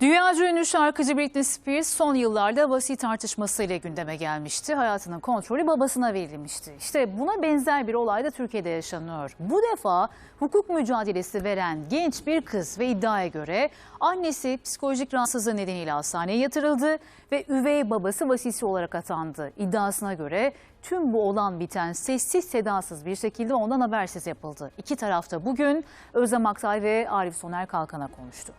Dünyaca ünlü şarkıcı Britney Spears son yıllarda vasi tartışmasıyla gündeme gelmişti. Hayatının kontrolü babasına verilmişti. İşte buna benzer bir olay da Türkiye'de yaşanıyor. Bu defa hukuk mücadelesi veren genç bir kız ve iddiaya göre annesi psikolojik rahatsızlığı nedeniyle hastaneye yatırıldı ve üvey babası vasisi olarak atandı. İddiasına göre tüm bu olan biten sessiz sedasız bir şekilde ondan habersiz yapıldı. İki tarafta bugün Özlem Aktay ve Arif Soner Kalkan'a konuştu.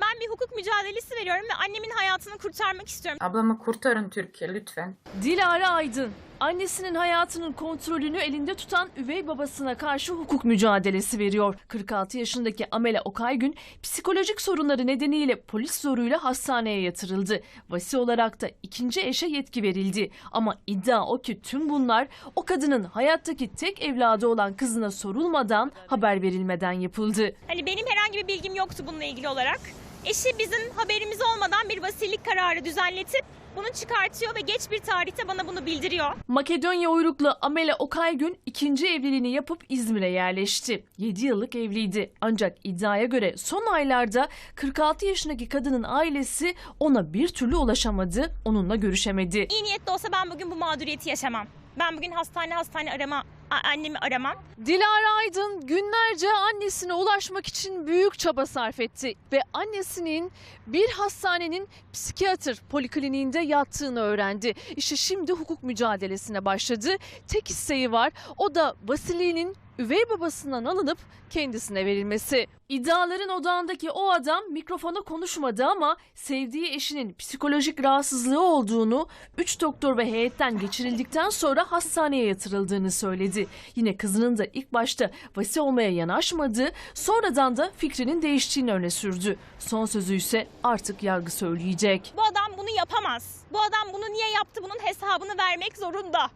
Ben bir hukuk mücadelesi veriyorum ve annemin hayatını kurtarmak istiyorum. Ablamı kurtarın Türkiye lütfen. Dilara Aydın, annesinin hayatının kontrolünü elinde tutan üvey babasına karşı hukuk mücadelesi veriyor. 46 yaşındaki Amela Okaygün psikolojik sorunları nedeniyle polis zoruyla hastaneye yatırıldı. Vasi olarak da ikinci eşe yetki verildi. Ama iddia o ki tüm bunlar o kadının hayattaki tek evladı olan kızına sorulmadan, haber verilmeden yapıldı. Hani benim herhangi bir bilgim yoktu bununla ilgili olarak. Eşi bizim haberimiz olmadan bir vasilik kararı düzenletip bunu çıkartıyor ve geç bir tarihte bana bunu bildiriyor. Makedonya uyruklu Amela Okaygün ikinci evliliğini yapıp İzmir'e yerleşti. 7 yıllık evliydi. Ancak iddiaya göre son aylarda 46 yaşındaki kadının ailesi ona bir türlü ulaşamadı, onunla görüşemedi. İyi niyetli olsa ben bugün bu mağduriyeti yaşamam. Ben bugün hastane hastane arama annemi aramam. Dilara Aydın günlerce annesine ulaşmak için büyük çaba sarf etti ve annesinin bir hastanenin psikiyatr polikliniğinde yattığını öğrendi. İşte şimdi hukuk mücadelesine başladı. Tek isteği var o da Vasili'nin üvey babasından alınıp kendisine verilmesi. İddiaların odağındaki o adam mikrofona konuşmadı ama sevdiği eşinin psikolojik rahatsızlığı olduğunu, 3 doktor ve heyetten geçirildikten sonra hastaneye yatırıldığını söyledi. Yine kızının da ilk başta vasi olmaya yanaşmadı, sonradan da fikrinin değiştiğini öne sürdü. Son sözü ise artık yargı söyleyecek. Bu adam bunu yapamaz. Bu adam bunu niye yaptı bunun hesabını vermek zorunda.